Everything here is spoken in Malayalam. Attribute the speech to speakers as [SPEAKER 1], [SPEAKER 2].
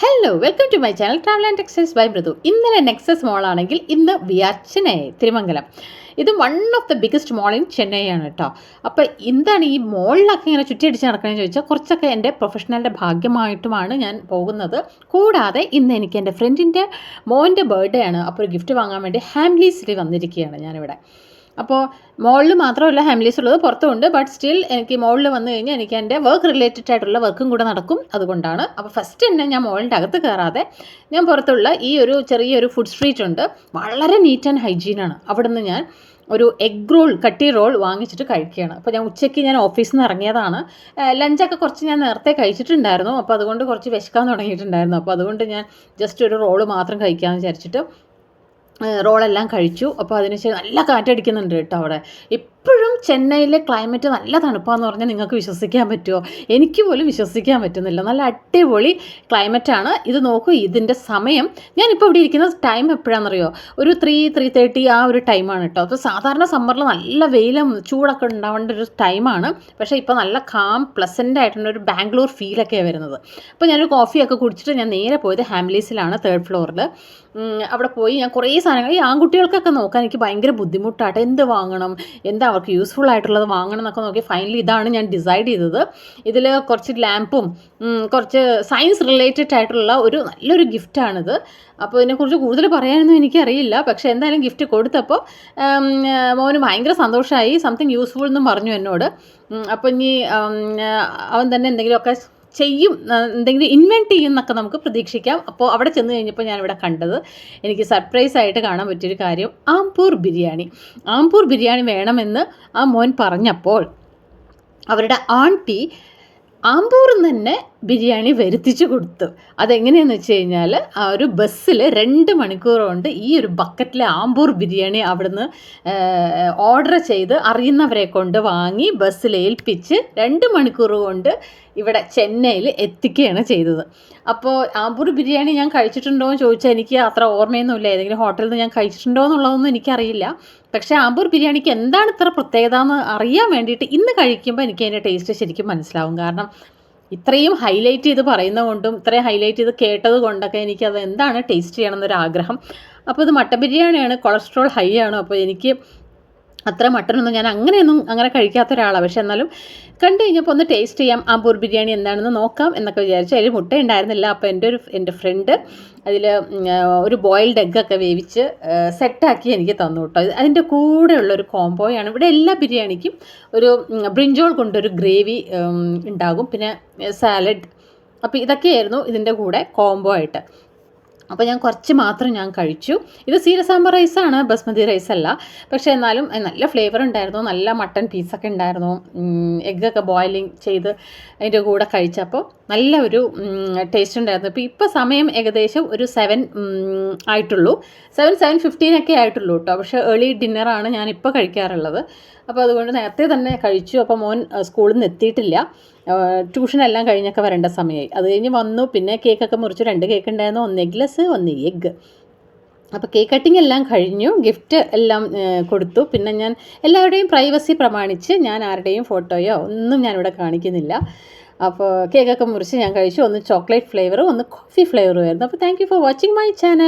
[SPEAKER 1] Hello welcome to my channel travel and textiles by Mridu ഇന്നലെ നെക്സസ് മോളാണെങ്കിൽ ഇന്ന് വി ആർ ചെന്നൈ തിരുമംഗലം. ഇത് one of the biggest mall in Chennai ആണ് കേട്ടോ. അപ്പോൾ എന്താണ് ഈ മോളിലൊക്കെ ഇങ്ങനെ ചുറ്റിയടിച്ച് നടക്കണമെന്ന് ചോദിച്ചാൽ കുറച്ചൊക്കെ എന്റെ പ്രൊഫഷണലിന്റെ ഭാഗ്യമായിട്ടുമാണ് ഞാൻ പോകുന്നത്. കൂടാതെ ഇന്ന് എനിക്ക് എന്റെ ഫ്രണ്ടിന്റെ മോന്റെ ബർത്ത്ഡേ ആണ്. അപ്പോൾ ഒരു ഗിഫ്റ്റ് വാങ്ങാൻ വേണ്ടി ഹാംലീസിൽ വന്നിരിക്കുകയാണ് ഞാനിവിടെ. അപ്പോൾ മോളിൽ മാത്രമല്ല ഫാമിലീസ് ഉള്ളത് പുറത്തുമുണ്ട് ബട്ട് സ്റ്റിൽ എനിക്ക് മോളിൽ വന്നു കഴിഞ്ഞാൽ എനിക്ക് എന്റെ വർക്ക് റിലേറ്റഡ് ആയിട്ടുള്ള വർക്കും കൂടെ നടക്കും അതുകൊണ്ടാണ്. അപ്പോൾ ഫസ്റ്റ് തന്നെ ഞാൻ മോളിന്റെ അകത്ത് കയറാതെ ഞാൻ പുറത്തുള്ള ഈ ഒരു ചെറിയൊരു ഫുഡ് സ്ട്രീറ്റ് ഉണ്ട്. വളരെ നീറ്റ് ആൻഡ് ഹൈജീനാണ് അവിടെ നിന്ന് ഞാൻ ഒരു എഗ് റോൾ കട്ടി റോൾ വാങ്ങിച്ചിട്ട് കഴിക്കുകയാണ്. അപ്പോൾ ഞാൻ ഉച്ചയ്ക്ക് ഞാൻ ഓഫീസിൽ നിന്ന് ഇറങ്ങിയതാണ്. ലഞ്ചൊക്കെ കുറച്ച് ഞാൻ നേരത്തെ കഴിച്ചിട്ടുണ്ടായിരുന്നു. അപ്പോൾ അതുകൊണ്ട് കുറച്ച് വിശക്കാൻ തുടങ്ങിയിട്ടുണ്ടായിരുന്നു. അപ്പോൾ അതുകൊണ്ട് ഞാൻ ജസ്റ്റ് ഒരു റോൾ മാത്രം കഴിക്കാമെന്ന് വിചാരിച്ചിട്ട് റോളെല്ലാം കഴിച്ചു. അപ്പോൾ അതിനുശേഷം നല്ല കാറ്റടിക്കുന്നുണ്ട് കേട്ടോ അവിടെ. ഇപ്പോഴും ചെന്നൈയിലെ ക്ലൈമറ്റ് നല്ല തണുപ്പാന്ന് പറഞ്ഞാൽ നിങ്ങൾക്ക് വിശ്വസിക്കാൻ പറ്റുമോ എനിക്ക് പോലും വിശ്വസിക്കാൻ പറ്റുന്നില്ല. നല്ല അടിപൊളി ക്ലൈമറ്റാണ് ഇത് നോക്കൂ ഇതിന്റെ സമയം. ഞാനിപ്പോൾ ഇവിടെ ഇരിക്കുന്ന ടൈം എപ്പോഴാണെന്നറിയോ ഒരു ത്രീ ത്രീ തേർട്ടി ആ ഒരു ടൈമാണ് കേട്ടോ അപ്പോൾ സാധാരണ സമ്മറിൽ നല്ല വെയിലും ചൂടൊക്കെ ഉണ്ടാവേണ്ട ഒരു ടൈമാണ് പക്ഷേ ഇപ്പോൾ നല്ല കാം പ്ലസന്റ് ആയിട്ടുള്ള ഒരു ബാംഗ്ലൂർ ഫീലൊക്കെയാണ് വരുന്നത്. അപ്പോൾ ഞാനൊരു കോഫിയൊക്കെ കുടിച്ചിട്ട് ഞാൻ നേരെ പോയത് ഹാംലീസിലാണ് തേർഡ് ഫ്ലോറിൽ അവിടെ പോയി ഞാൻ കുറേ സാധനങ്ങൾ ഈ ആൺകുട്ടികൾക്കൊക്കെ നോക്കാൻ എനിക്ക് ഭയങ്കര ബുദ്ധിമുട്ടായിട്ട് എന്ത് വാങ്ങണം? എന്താ അവർക്ക് യൂസ്ഫുൾ ആയിട്ടുള്ളത് വാങ്ങണം എന്നൊക്കെ നോക്കി ഫൈനലി ഇതാണ് ഞാൻ ഡിസൈഡ് ചെയ്തത്. ഇതിൽ കുറച്ച് ലാമ്പും കുറച്ച് സയൻസ് റിലേറ്റഡ് ആയിട്ടുള്ള ഒരു നല്ലൊരു ഗിഫ്റ്റാണിത് അപ്പോൾ ഇതിനെക്കുറിച്ച് കൂടുതൽ പറയാനൊന്നും എനിക്കറിയില്ല. പക്ഷേ എന്തായാലും ഗിഫ്റ്റ് കൊടുത്തപ്പോൾ മോന് ഭയങ്കര സന്തോഷമായി സംതിങ് യൂസ്ഫുൾ എന്നും പറഞ്ഞു എന്നോട്. അപ്പോൾ ഇനി അവൻ തന്നെ എന്തെങ്കിലുമൊക്കെ ചെയ്യും എന്തെങ്കിലും ഇൻവെന്റ് ചെയ്യും എന്നൊക്കെ നമുക്ക് പ്രതീക്ഷിക്കാം. അപ്പോൾ അവിടെ ചെന്ന് കഴിഞ്ഞപ്പോൾ ഞാനിവിടെ കണ്ടത് എനിക്ക് സർപ്രൈസ് ആയിട്ട് കാണാൻ പറ്റിയൊരു കാര്യം ആംപൂർ ബിരിയാണി. ആംപൂർ ബിരിയാണി വേണമെന്ന് ആ മോൻ പറഞ്ഞപ്പോൾ അവരുടെ ആൺട്ടി ആംപൂർ തന്നെ ബിരിയാണി വരുത്തിച്ചു കൊടുത്തു. അതെങ്ങനെയെന്ന് വെച്ച് കഴിഞ്ഞാൽ ആ ഒരു ബസ്സിൽ രണ്ട് മണിക്കൂർ കൊണ്ട് ഈ ഒരു ബക്കറ്റിലെ ആമ്പൂർ ബിരിയാണി അവിടുന്ന് ഓർഡർ ചെയ്ത് അറിയുന്നവരെ കൊണ്ട് വാങ്ങി ബസ്സിൽ ഏൽപ്പിച്ച് രണ്ട് മണിക്കൂർ കൊണ്ട് ഇവിടെ ചെന്നൈയിൽ എത്തിക്കുകയാണ് ചെയ്തത്. അപ്പോൾ ആമ്പൂർ ബിരിയാണി ഞാൻ കഴിച്ചിട്ടുണ്ടോ എന്ന് ചോദിച്ചാൽ എനിക്ക് അത്ര ഓർമ്മയൊന്നുമില്ല. ഏതെങ്കിലും ഹോട്ടലിൽ നിന്ന് ഞാൻ കഴിച്ചിട്ടുണ്ടോ എന്നുള്ളതൊന്നും എനിക്കറിയില്ല. പക്ഷേ ആമ്പൂർ ബിരിയാണിക്ക് എന്താണ് ഇത്ര പ്രത്യേകത എന്ന് അറിയാൻ വേണ്ടിയിട്ട് ഇന്ന് കഴിക്കുമ്പോൾ എനിക്ക് അതിന്റെ ടേസ്റ്റ് ശരിക്കും മനസ്സിലാവും. കാരണം ഇത്രയും ഹൈലൈറ്റ് ചെയ്ത് പറയുന്നത് കൊണ്ടും ഇത്രയും ഹൈലൈറ്റ് ചെയ്ത് കേട്ടത് കൊണ്ടൊക്കെ എനിക്കത് എന്താണ് ടേസ്റ്റ് ചെയ്യണം എന്നൊരു ആഗ്രഹം അപ്പോൾ ഇത് മട്ട ബിരിയാണിയാണ് കൊളസ്ട്രോൾ ഹൈ ആണ്. അപ്പോൾ എനിക്ക് അത്ര മട്ടനൊന്നും ഞാൻ അങ്ങനെയൊന്നും അങ്ങനെ കഴിക്കാത്ത ഒരാളാണ് പക്ഷെ എന്നാലും കണ്ടു കഴിഞ്ഞപ്പോൾ ഒന്ന് ടേസ്റ്റ് ചെയ്യാം. ആമ്പൂർ ബിരിയാണി എന്താണെന്ന് നോക്കാം എന്നൊക്കെ വിചാരിച്ചു. അതിൽ മുട്ട ഉണ്ടായിരുന്നില്ല. അപ്പോൾ എന്റെ ഒരു എന്റെ ഫ്രണ്ട് അതിൽ ഒരു ബോയിൽഡ് എഗ്ഗൊക്കെ വേവിച്ച് സെറ്റാക്കി എനിക്ക് തന്നു കേട്ടോ. അതിന്റെ കൂടെയുള്ള ഒരു കോംബോയാണ് ഇവിടെ എല്ലാ ബിരിയാണിക്കും ഒരു ബ്രിഞ്ചോൾ കൊണ്ടൊരു ഗ്രേവി ഉണ്ടാകും. പിന്നെ സാലഡ് അപ്പോൾ ഇതൊക്കെയായിരുന്നു ഇതിന്റെ കൂടെ കോംബോ ആയിട്ട്. അപ്പോൾ ഞാൻ കുറച്ച് മാത്രം ഞാൻ കഴിച്ചു. ഇത് സീര സാമ്പാർ റൈസാണ് ബസ്മതി റൈസ് അല്ല പക്ഷേ എന്നാലും നല്ല ഫ്ലേവർ ഉണ്ടായിരുന്നു. നല്ല മട്ടൺ പീസൊക്കെ ഉണ്ടായിരുന്നു. എഗ്ഗൊക്കെ ബോയിലിംഗ് ചെയ്ത് അതിന്റെ കൂടെ കഴിച്ചപ്പോൾ നല്ല ഒരു ടേസ്റ്റ് ഉണ്ടായിരുന്നു. ഇപ്പോൾ ഇപ്പോൾ സമയം ഏകദേശം ഒരു സെവൻ ആയിട്ടുള്ളൂ. സെവൻ സെവൻ ഫിഫ്റ്റീനൊക്കെ ആയിട്ടുള്ളൂ കേട്ടോ പക്ഷേ ഏർലി ഡിന്നറാണ് ഞാനിപ്പോൾ കഴിക്കാറുള്ളത്. അപ്പോൾ അതുകൊണ്ട് നേരത്തെ തന്നെ കഴിച്ചു. അപ്പോൾ മോൻ സ്കൂളിൽ നിന്ന് എത്തിയിട്ടില്ല. ട്യൂഷൻ എല്ലാം കഴിഞ്ഞൊക്കെ വരേണ്ട സമയമായി അത് കഴിഞ്ഞ് വന്നു പിന്നെ കേക്കൊക്കെ മുറിച്ച്. രണ്ട് കേക്ക് ഉണ്ടായിരുന്നു ഒന്ന് എഗ്ലസ് ഒന്ന് എഗ്ഗ്. അപ്പോൾ കേക്ക് കട്ടിംഗ് എല്ലാം കഴിഞ്ഞു. ഗിഫ്റ്റ് എല്ലാം കൊടുത്തു. പിന്നെ ഞാൻ എല്ലാവരുടെയും പ്രൈവസി പ്രമാണിച്ച് ഞാൻ ആരുടെയും ഫോട്ടോയോ ഒന്നും ഞാനിവിടെ കാണിക്കുന്നില്ല. അപ്പോൾ കേക്കൊക്കെ മുറിച്ച് ഞാൻ കഴിച്ചു. ഒന്ന് ചോക്ലേറ്റ് ഫ്ലേവറും ഒന്ന് കോഫി ഫ്ലേവറും ആയിരുന്നു. അപ്പോൾ thank for watching my channel.